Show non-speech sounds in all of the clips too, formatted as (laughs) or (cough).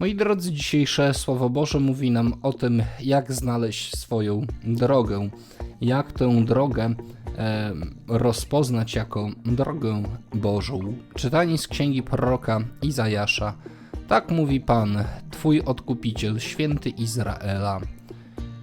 Moi drodzy, dzisiejsze Słowo Boże mówi nam o tym, jak znaleźć swoją drogę, jak tę drogę e, rozpoznać jako drogę Bożą. Czytanie z księgi proroka Izajasza. Tak mówi Pan, Twój odkupiciel, święty Izraela.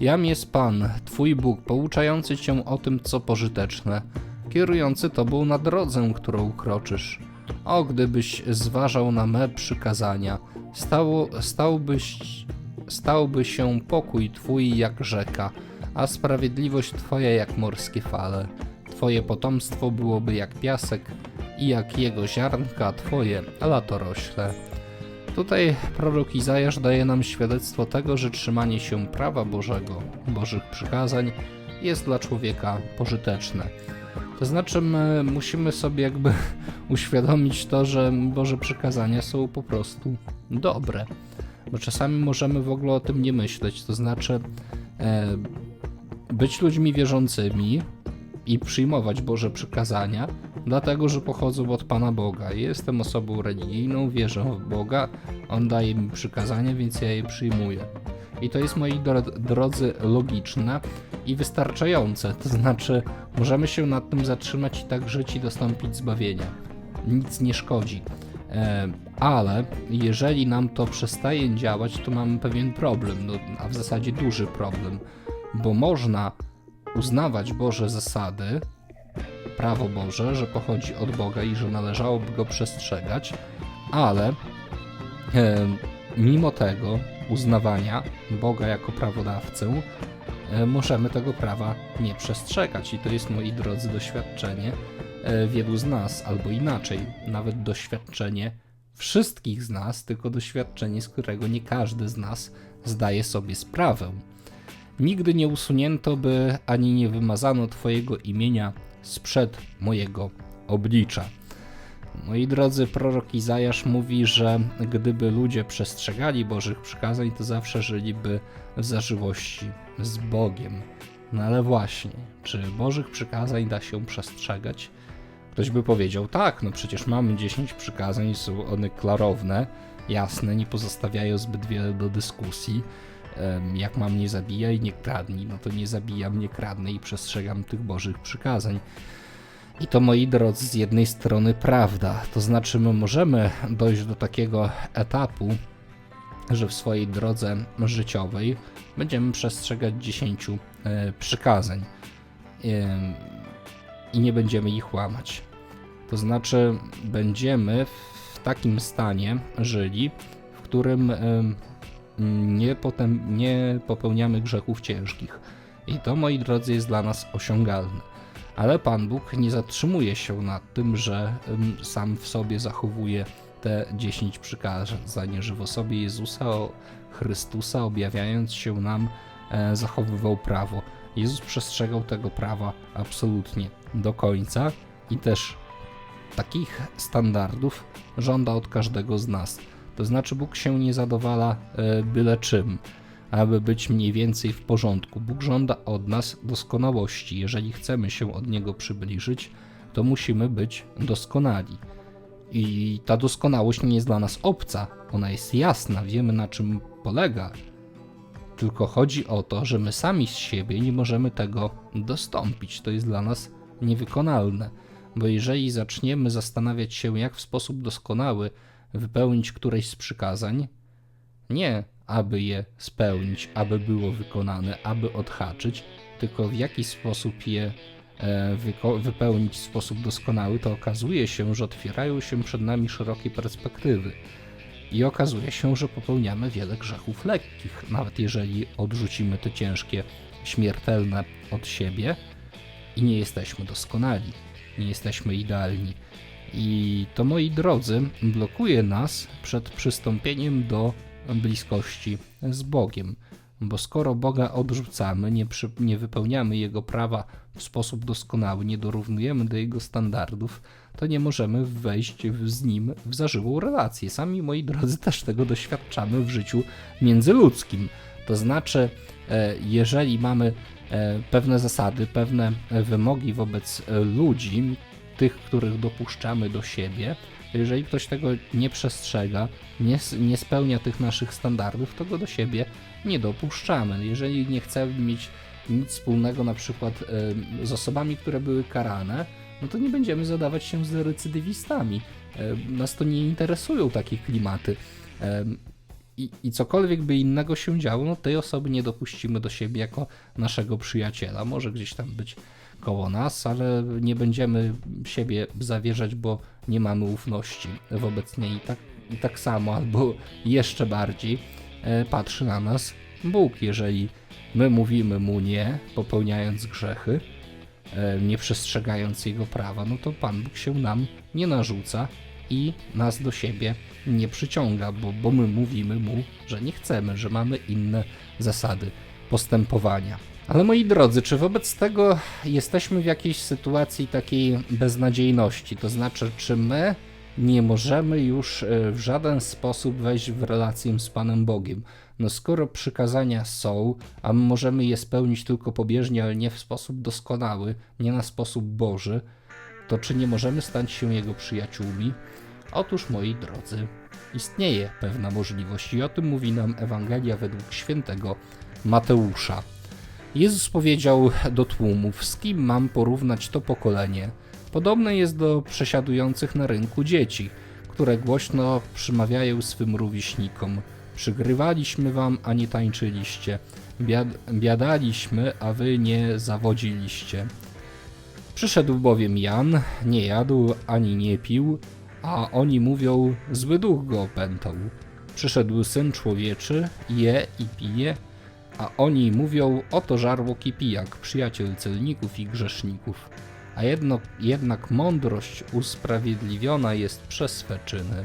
Jam jest Pan, Twój Bóg, pouczający Cię o tym, co pożyteczne, kierujący Tobą na drodze, którą kroczysz. O, gdybyś zważał na me przykazania, stało, stałbyś, stałby się pokój Twój jak rzeka, a sprawiedliwość Twoja jak morskie fale. Twoje potomstwo byłoby jak piasek i jak jego ziarnka Twoje latorośle. Tutaj prorok Izajasz daje nam świadectwo tego, że trzymanie się prawa Bożego, Bożych przykazań jest dla człowieka pożyteczne. To znaczy, my musimy sobie jakby (laughs) uświadomić to, że Boże przykazania są po prostu dobre. Bo czasami możemy w ogóle o tym nie myśleć. To znaczy, e, być ludźmi wierzącymi i przyjmować Boże przykazania, dlatego że pochodzą od Pana Boga. Jestem osobą religijną, wierzę w Boga, On daje mi przykazania, więc ja je przyjmuję. I to jest, moi dro- drodzy, logiczne i wystarczające. To znaczy, możemy się nad tym zatrzymać i tak żyć i dostąpić zbawienia. Nic nie szkodzi. E, ale jeżeli nam to przestaje działać, to mamy pewien problem, no, a w zasadzie duży problem, bo można uznawać Boże zasady, prawo Boże, że pochodzi od Boga i że należałoby go przestrzegać, ale e, mimo tego uznawania Boga jako prawodawcę, e, możemy tego prawa nie przestrzegać. I to jest, moi drodzy, doświadczenie e, wielu z nas, albo inaczej, nawet doświadczenie wszystkich z nas, tylko doświadczenie, z którego nie każdy z nas zdaje sobie sprawę. Nigdy nie usunięto by ani nie wymazano Twojego imienia sprzed mojego oblicza. Moi drodzy, prorok Izajasz mówi, że gdyby ludzie przestrzegali Bożych przykazań, to zawsze żyliby w zażyłości z Bogiem. No ale właśnie, czy Bożych przykazań da się przestrzegać? Ktoś by powiedział, tak, no przecież mamy 10 przykazań, są one klarowne, jasne, nie pozostawiają zbyt wiele do dyskusji. Jak mam nie zabijaj, nie kradnij, no to nie zabijam, nie kradnę i przestrzegam tych Bożych przykazań. I to, moi drodzy, z jednej strony prawda. To znaczy, my możemy dojść do takiego etapu, że w swojej drodze życiowej będziemy przestrzegać 10 e, przykazań Em, i nie będziemy ich łamać. To znaczy, będziemy w takim stanie żyli, w którym em, nie, potem, nie popełniamy grzechów ciężkich. I to, moi drodzy, jest dla nas osiągalne. Ale Pan Bóg nie zatrzymuje się nad tym, że sam w sobie zachowuje te 10 przykazań, że w osobie Jezusa Chrystusa, objawiając się nam, e, zachowywał prawo. Jezus przestrzegał tego prawa absolutnie do końca i też takich standardów żąda od każdego z nas. To znaczy, Bóg się nie zadowala e, byle czym, aby być mniej więcej w porządku. Bóg żąda od nas doskonałości. Jeżeli chcemy się od Niego przybliżyć, to musimy być doskonali. I ta doskonałość nie jest dla nas obca, ona jest jasna, wiemy na czym polega. Tylko chodzi o to, że my sami z siebie nie możemy tego dostąpić. To jest dla nas niewykonalne, bo jeżeli zaczniemy zastanawiać się, jak w sposób doskonały wypełnić któreś z przykazań, nie aby je spełnić, aby było wykonane, aby odhaczyć, tylko w jaki sposób je e, wypełnić w sposób doskonały, to okazuje się, że otwierają się przed nami szerokie perspektywy. I okazuje się, że popełniamy wiele grzechów lekkich, nawet jeżeli odrzucimy te ciężkie, śmiertelne od siebie i nie jesteśmy doskonali, nie jesteśmy idealni. I to, moi drodzy, blokuje nas przed przystąpieniem do bliskości z Bogiem. Bo skoro Boga odrzucamy, nie, przy, nie wypełniamy Jego prawa w sposób doskonały, nie dorównujemy do Jego standardów, to nie możemy wejść z Nim w zażywą relację. Sami, moi drodzy, też tego doświadczamy w życiu międzyludzkim. To znaczy, e, jeżeli mamy e, pewne zasady, pewne e, wymogi wobec ludzi, tych, których dopuszczamy do siebie, Jeżeli ktoś tego nie przestrzega, nie, nie spełnia tych naszych standardów, to go do siebie nie dopuszczamy. Jeżeli nie chcemy mieć nic wspólnego na przykład z osobami, które były karane, no to nie będziemy zadawać się z recydywistami. Nas to nie interesują takie klimaty. I, I cokolwiek by innego się działo, no tej osoby nie dopuścimy do siebie jako naszego przyjaciela. Może gdzieś tam być koło nas, ale nie będziemy siebie zawierzać, bo nie mamy ufności wobec niej. I tak, i tak samo, albo jeszcze bardziej e, patrzy na nas Bóg. Jeżeli my mówimy mu nie, popełniając grzechy, e, nie przestrzegając jego prawa, no to Pan Bóg się nam nie narzuca i nas do siebie nie przyciąga, bo, bo my mówimy mu, że nie chcemy, że mamy inne zasady postępowania. Ale moi drodzy, czy wobec tego jesteśmy w jakiejś sytuacji takiej beznadziejności? To znaczy, czy my nie możemy już e, w żaden sposób wejść w relację z Panem Bogiem? No skoro przykazania są, a my możemy je spełnić tylko pobieżnie, ale nie w sposób doskonały, nie na sposób Boży, to czy nie możemy stać się Jego przyjaciółmi? Otóż, moi drodzy, istnieje pewna możliwość i o tym mówi nam Ewangelia według świętego Mateusza. Jezus powiedział do tłumów: Z kim mam porównać to pokolenie? Podobne jest do przesiadujących na rynku dzieci, które głośno przymawiają swym rówieśnikom: Przygrywaliśmy wam, a nie tańczyliście, biad biadaliśmy, a wy nie zawodziliście. Przyszedł bowiem Jan, nie jadł ani nie pił, a oni mówią: Zły duch go opętał. Przyszedł syn człowieczy, je i pije, a oni mówią: Oto żarłok i pijak, przyjaciel celników i grzeszników. A jedno, jednak mądrość usprawiedliwiona jest przez swe czyny.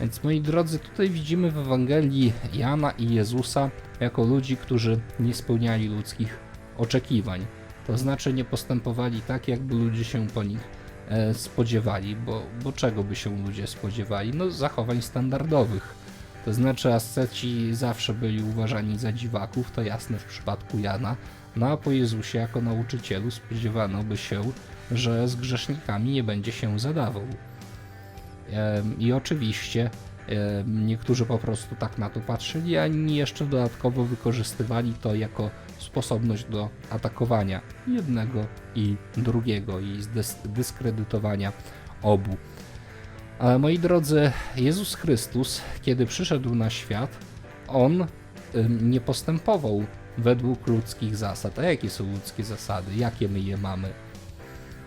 Więc moi drodzy, tutaj widzimy w Ewangelii Jana i Jezusa jako ludzi, którzy nie spełniali ludzkich oczekiwań. To znaczy nie postępowali tak, jakby ludzie się po nich e, spodziewali, bo, bo czego by się ludzie spodziewali? No zachowań standardowych. To znaczy asceci zawsze byli uważani za dziwaków, to jasne w przypadku Jana, no a po Jezusie jako nauczycielu spodziewano by się, że z grzesznikami nie będzie się zadawał. I oczywiście niektórzy po prostu tak na to patrzyli, a inni jeszcze dodatkowo wykorzystywali to jako sposobność do atakowania jednego i drugiego i dyskredytowania obu. Ale moi drodzy, Jezus Chrystus, kiedy przyszedł na świat, on nie postępował według ludzkich zasad. A jakie są ludzkie zasady? Jakie my je mamy?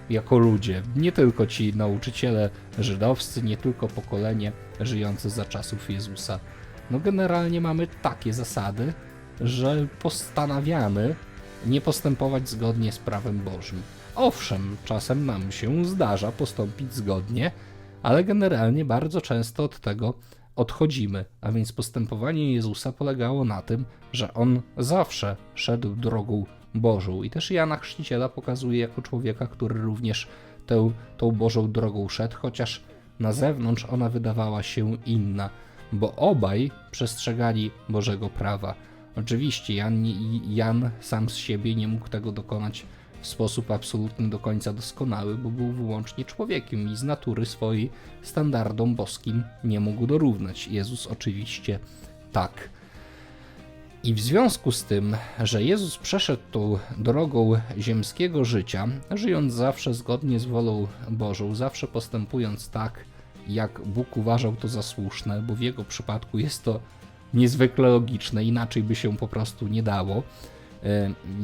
Jako ludzie, nie tylko ci nauczyciele żydowscy, nie tylko pokolenie żyjące za czasów Jezusa. No generalnie mamy takie zasady, że postanawiamy nie postępować zgodnie z prawem Bożym. Owszem, czasem nam się zdarza postąpić zgodnie, ale generalnie bardzo często od tego odchodzimy. A więc postępowanie Jezusa polegało na tym, że on zawsze szedł drogą Bożą. I też Jana Chrzciciela pokazuje jako człowieka, który również tę, tą Bożą drogą szedł, chociaż na zewnątrz ona wydawała się inna, bo obaj przestrzegali Bożego prawa. Oczywiście Jan, Jan sam z siebie nie mógł tego dokonać w sposób absolutnie do końca doskonały, bo był wyłącznie człowiekiem i z natury swojej standardom boskim nie mógł dorównać. Jezus oczywiście tak. I w związku z tym, że Jezus przeszedł tą drogą ziemskiego życia, żyjąc zawsze zgodnie z wolą Bożą, zawsze postępując tak, jak Bóg uważał to za słuszne, bo w jego przypadku jest to niezwykle logiczne, inaczej by się po prostu nie dało.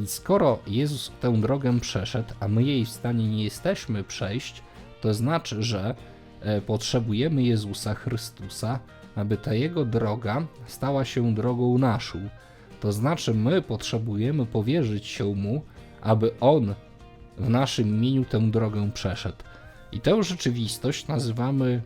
Skoro Jezus tę drogę przeszedł, a my jej w stanie nie jesteśmy przejść, to znaczy, że e, potrzebujemy Jezusa Chrystusa, aby ta Jego droga stała się drogą naszą. To znaczy, my potrzebujemy powierzyć się Mu, aby On w naszym imieniu tę drogę przeszedł. I tę rzeczywistość nazywamy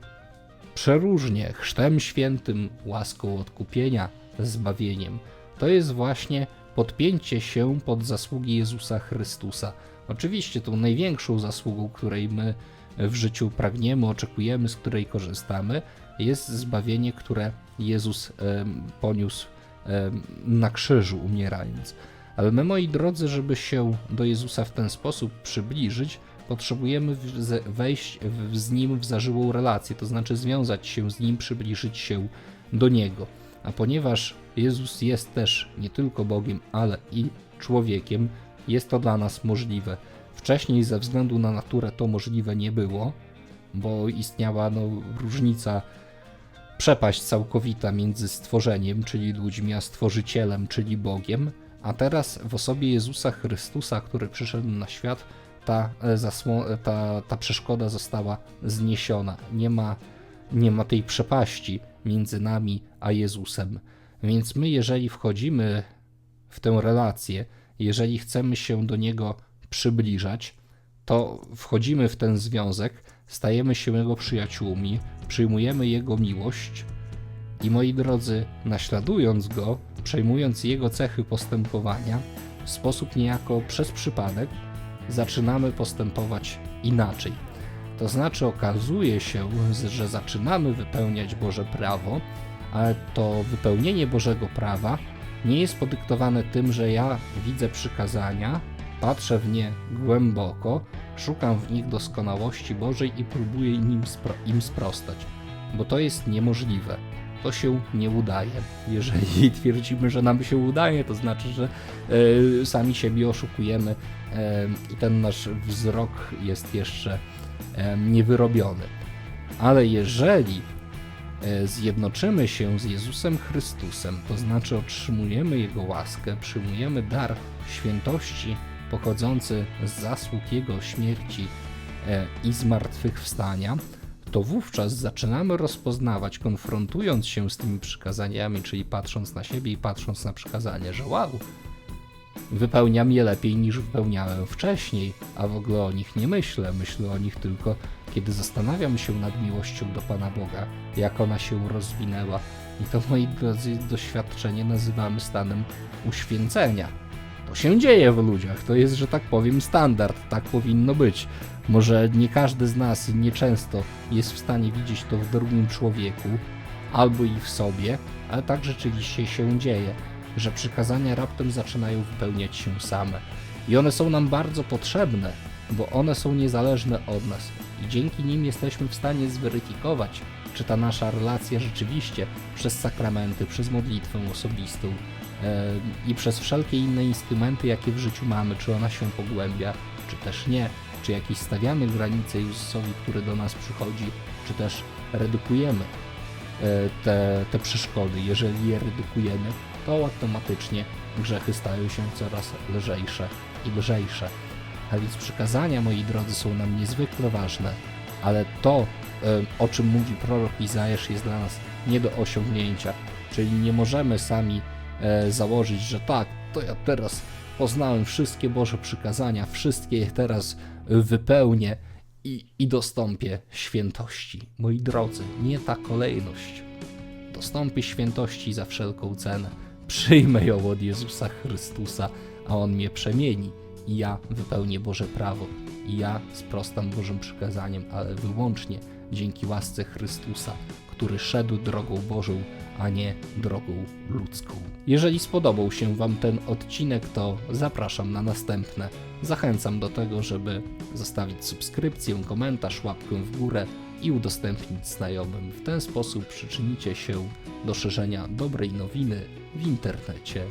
przeróżnie chrztem świętym, łaską odkupienia, zbawieniem. To jest właśnie podpięcie się pod zasługi Jezusa Chrystusa. Oczywiście tą największą zasługą, której my w życiu pragniemy, oczekujemy, z której korzystamy, jest zbawienie, które Jezus poniósł na krzyżu, umierając. Ale my, moi drodzy, żeby się do Jezusa w ten sposób przybliżyć, potrzebujemy wejść z nim w zażyłą relację, to znaczy związać się z nim, przybliżyć się do niego. A ponieważ Jezus jest też nie tylko Bogiem, ale i człowiekiem, jest to dla nas możliwe. Wcześniej ze względu na naturę to możliwe nie było, bo istniała no, różnica, przepaść całkowita między stworzeniem, czyli ludźmi, a stworzycielem, czyli Bogiem, a teraz w osobie Jezusa Chrystusa, który przyszedł na świat, ta, e, e, ta, ta przeszkoda została zniesiona. Nie ma, nie ma tej przepaści między nami a Jezusem. Więc my, jeżeli wchodzimy w tę relację, jeżeli chcemy się do Niego przybliżać, to wchodzimy w ten związek, stajemy się Jego przyjaciółmi, przyjmujemy Jego miłość i moi drodzy, naśladując Go, przejmując Jego cechy postępowania, w sposób niejako przez przypadek zaczynamy postępować inaczej. To znaczy okazuje się, że zaczynamy wypełniać Boże prawo, ale to wypełnienie Bożego prawa nie jest podyktowane tym, że ja widzę przykazania, patrzę w nie głęboko, szukam w nich doskonałości Bożej i próbuję im, spro- im sprostać, bo to jest niemożliwe. To się nie udaje. Jeżeli (laughs) twierdzimy, że nam się udaje, to znaczy, że e, sami siebie oszukujemy e, i ten nasz wzrok jest jeszcze niewyrobiony. Ale jeżeli e, zjednoczymy się z Jezusem Chrystusem, to znaczy otrzymujemy Jego łaskę, przyjmujemy dar świętości pochodzący z zasług Jego śmierci e, i zmartwychwstania, to wówczas zaczynamy rozpoznawać, konfrontując się z tymi przykazaniami, czyli patrząc na siebie i patrząc na przykazanie, że wow, wypełniam je lepiej niż wypełniałem wcześniej, a w ogóle o nich nie myślę. Myślę o nich tylko, kiedy zastanawiam się nad miłością do Pana Boga, jak ona się rozwinęła. I to, moi drodzy, doświadczenie nazywamy stanem uświęcenia. To się dzieje w ludziach, to jest, że tak powiem, standard, tak powinno być. Może nie każdy z nas nieczęsto jest w stanie widzieć to w drugim człowieku, albo i w sobie, ale tak rzeczywiście się dzieje, że przykazania raptem zaczynają wypełniać się same. I one są nam bardzo potrzebne, bo one są niezależne od nas i dzięki nim jesteśmy w stanie zweryfikować, czy ta nasza relacja rzeczywiście przez sakramenty, przez modlitwę osobistą e, i przez wszelkie inne instrumenty, jakie w życiu mamy, czy ona się pogłębia, czy też nie, czy jakieś stawiamy granice Jezusowi, który do nas przychodzi, czy też redukujemy e, te, te przeszkody. Jeżeli je redukujemy, to automatycznie grzechy stają się coraz lżejsze i lżejsze. A więc przykazania, moi drodzy, są nam niezwykle ważne, ale to, o czym mówi prorok Izajasz, jest dla nas nie do osiągnięcia. Czyli nie możemy sami e, założyć, że tak, to ja teraz poznałem wszystkie Boże przykazania, wszystkie je teraz wypełnię i, i dostąpię świętości. Moi drodzy, nie ta kolejność. Dostąpię świętości za wszelką cenę. Przyjmę ją od Jezusa Chrystusa, a On mnie przemieni i ja wypełnię Boże prawo. I ja sprostam Bożym przykazaniem, ale wyłącznie dzięki łasce Chrystusa, który szedł drogą Bożą, a nie drogą ludzką. Jeżeli spodobał się Wam ten odcinek, to zapraszam na następne. Zachęcam do tego, żeby zostawić subskrypcję, komentarz, łapkę w górę i udostępnić znajomym. W ten sposób przyczynicie się do szerzenia dobrej nowiny w internecie